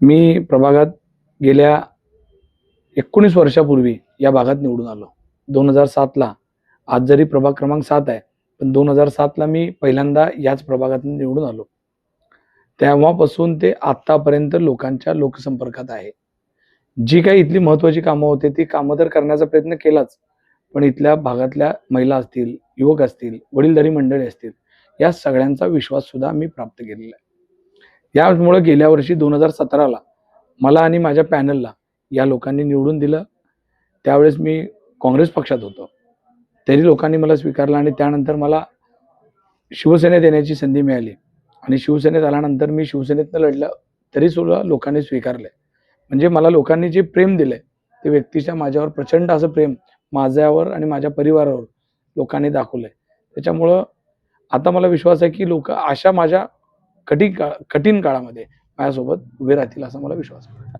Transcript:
मी प्रभागात गेल्या एकोणीस वर्षापूर्वी या भागात निवडून आलो. दोन हजार सातला. आज जरी प्रभाग क्रमांक सात आहे पण दोन हजार सातला मी पहिल्यांदा याच प्रभागात निवडून आलो. तेव्हापासून ते आत्तापर्यंत लोकांच्या लोकसंपर्कात आहे. जी काही इथली महत्त्वाची कामं होते ती कामं तर करण्याचा प्रयत्न केलाच. पण इथल्या भागातल्या महिला असतील युवक असतील वडीलधारी मंडळी असतील या सगळ्यांचा विश्वास सुद्धा मी प्राप्त केलेला आहे. यामुळं गेल्या वर्षी दोन हजार सतराला मला आणि माझ्या पॅनलला या लोकांनी निवडून दिलं. त्यावेळेस मी काँग्रेस पक्षात होतो. तरी लोकांनी मला स्वीकारलं आणि त्यानंतर मला शिवसेनेत येण्याची संधी मिळाली. आणि शिवसेनेत आल्यानंतर मी शिवसेनेतनं लढलं तरी सुद्धा लोकांनी स्वीकारलं म्हणजे मला लोकांनी जे प्रेम दिलंय ते व्यक्तीच्या माझ्यावर प्रचंड असं प्रेम माझ्यावर आणि माझ्या परिवारावर लोकांनी दाखवलंय. त्याच्यामुळं आता मला विश्वास आहे की लोक अशा माझ्या कठीण काळ कठीण काळामध्ये माझ्यासोबत उभे राहतील असा मला विश्वास आहे.